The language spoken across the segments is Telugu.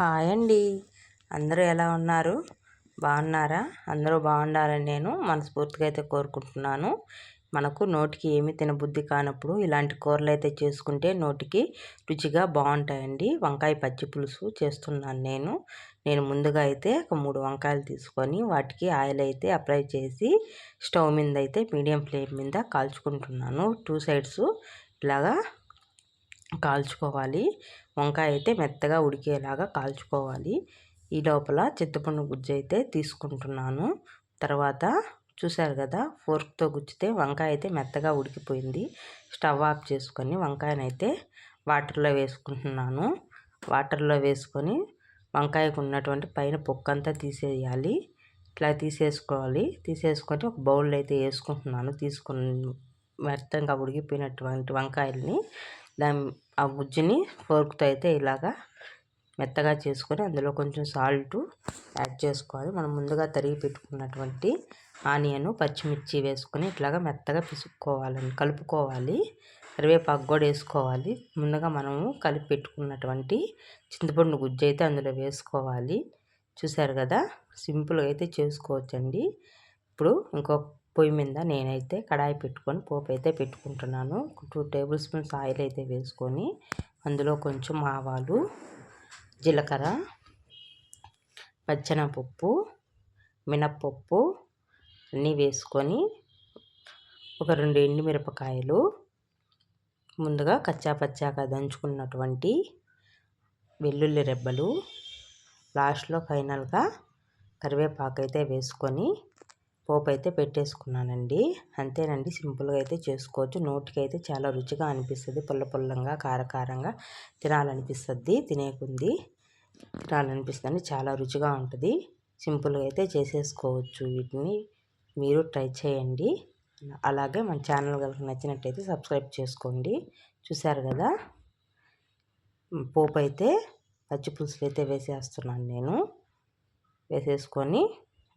హాయ్ అండి. అందరూ ఎలా ఉన్నారు? బాగున్నారా? అందరూ బాగుండాలని నేను మనస్ఫూర్తిగా అయితే కోరుకుంటున్నాను. మనకు నోటికి ఏమి తినబుద్ధి కానప్పుడు ఇలాంటి కూరలు అయితే చేసుకుంటే నోటికి రుచిగా బాగుంటాయండి. వంకాయ పచ్చి పులుసు చేస్తున్నాను నేను. నేను ముందుగా అయితే ఒక మూడు వంకాయలు తీసుకొని వాటికి ఆయిల్ అయితే అప్లై చేసి స్టవ్ మీద అయితే మీడియం ఫ్లేమ్ మీద కాల్చుకుంటున్నాను. టూ సైడ్స్ ఇలాగా కాల్చుకోవాలి. వంకాయ అయితే మెత్తగా ఉడికేలాగా కాల్చుకోవాలి. ఈ లోపల చింతపండు గుజ్జు అయితే తీసుకుంటున్నాను. తర్వాత చూశారు కదా ఫోర్క్తో గుచ్చితే వంకాయ అయితే మెత్తగా ఉడికిపోయింది. స్టవ్ ఆఫ్ చేసుకొని వంకాయనైతే వాటర్లో వేసుకుంటున్నాను. వాటర్లో వేసుకొని వంకాయకు ఉన్నటువంటి పైన పొక్కంతా తీసేయాలి. ఇట్లా తీసేసుకోవాలి. తీసేసుకొని ఒక బౌల్లో అయితే వేసుకుంటున్నాను. తీసుకుని మెత్తంగా ఉడికిపోయినటువంటి వంకాయల్ని దాని ఆ గుజ్జుని ఫోర్క్తో అయితే ఇలాగా మెత్తగా చేసుకొని అందులో కొంచెం సాల్ట్ యాడ్ చేసుకోవాలి. మనం ముందుగా తరిగి పెట్టుకున్నటువంటి ఆనియన్ పచ్చిమిర్చి వేసుకొని ఇట్లాగా మెత్తగా పిసుక్కోవాలని కలుపుకోవాలి. కరివేపాకు కూడా వేసుకోవాలి. ముందుగా మనము కలిపి పెట్టుకున్నటువంటి చింతపండు గుజ్జు అయితే అందులో వేసుకోవాలి. చూసారు కదా? సింపుల్గా అయితే చేసుకోవచ్చండి. ఇప్పుడు ఇంకొక పొయ్యి మీద నేనైతే కడాయి పెట్టుకొని పోపు అయితే పెట్టుకుంటున్నాను. టూ టేబుల్ స్పూన్స్ ఆయిల్ అయితే వేసుకొని అందులో కొంచెం ఆవాలు జీలకర్ర పచ్చనపప్పు మినప్పప్పు అన్నీ వేసుకొని ఒక రెండు ఎండుమిరపకాయలు ముందుగా కచ్చా పచ్చాగా దంచుకున్నటువంటి వెల్లుల్లి రెబ్బలు లాస్ట్లో ఫైనల్గా కరివేపాకు అయితే వేసుకొని పోపు అయితే పెట్టేసుకున్నానండి. అంతేనండి సింపుల్గా అయితే చేసుకోవచ్చు. నోటికైతే చాలా రుచిగా అనిపిస్తుంది. పుల్ల పుల్లంగా కారకారంగా తినాలనిపిస్తుంది. తినేకుంది తినాలనిపిస్తుంది చాలా రుచిగా ఉంటుంది. సింపుల్గా అయితే చేసేసుకోవచ్చు వీటిని. మీరు ట్రై చేయండి. అలాగే మన ఛానల్ కనుక నచ్చినట్టయితే సబ్స్క్రైబ్ చేసుకోండి. చూసారు కదా? పోపు అయితే పచ్చి పులుసులు అయితే వేసేస్తున్నాను నేను. వేసేసుకొని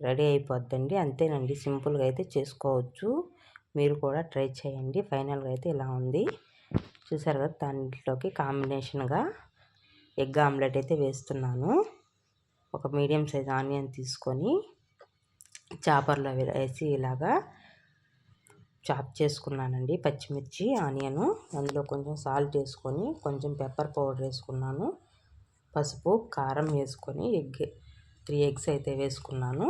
రెడీ అయిపోద్దండి. అంతేనండి. సింపుల్గా అయితే చేసుకోవచ్చు. మీరు కూడా ట్రై చేయండి. ఫైనల్గా అయితే ఇలా ఉంది. చూసారు కదా దాంట్లోకి కాంబినేషన్గా ఎగ్ ఆమ్లెట్ అయితే వేస్తున్నాను. ఒక మీడియం సైజ్ ఆనియన్ తీసుకొని చాపర్లో వేసి ఇలాగా చాప్ చేసుకున్నానండి. పచ్చిమిర్చి ఆనియను అందులో కొంచెం సాల్ట్ వేసుకొని కొంచెం పెప్పర్ పౌడర్ వేసుకున్నాను. పసుపు కారం వేసుకొని ఎగ్ త్రీ ఎగ్స్ అయితే వేసుకున్నాను.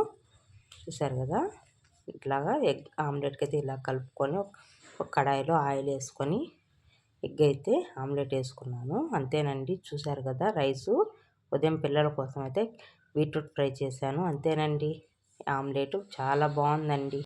చూసారు కదా? ఇట్లాగా ఎగ్ ఆమ్లెట్కి అయితే ఇలా కలుపుకొని ఒక కడాయిలో ఆయిల్ వేసుకొని ఎగ్ అయితే ఆమ్లెట్ వేసుకున్నాను. అంతేనండి. చూసారు కదా? రైసు ఉదయం పిల్లల కోసం అయితే బీట్రూట్ ఫ్రై చేశాను. అంతేనండి. ఆమ్లెట్ చాలా బాగుందండి.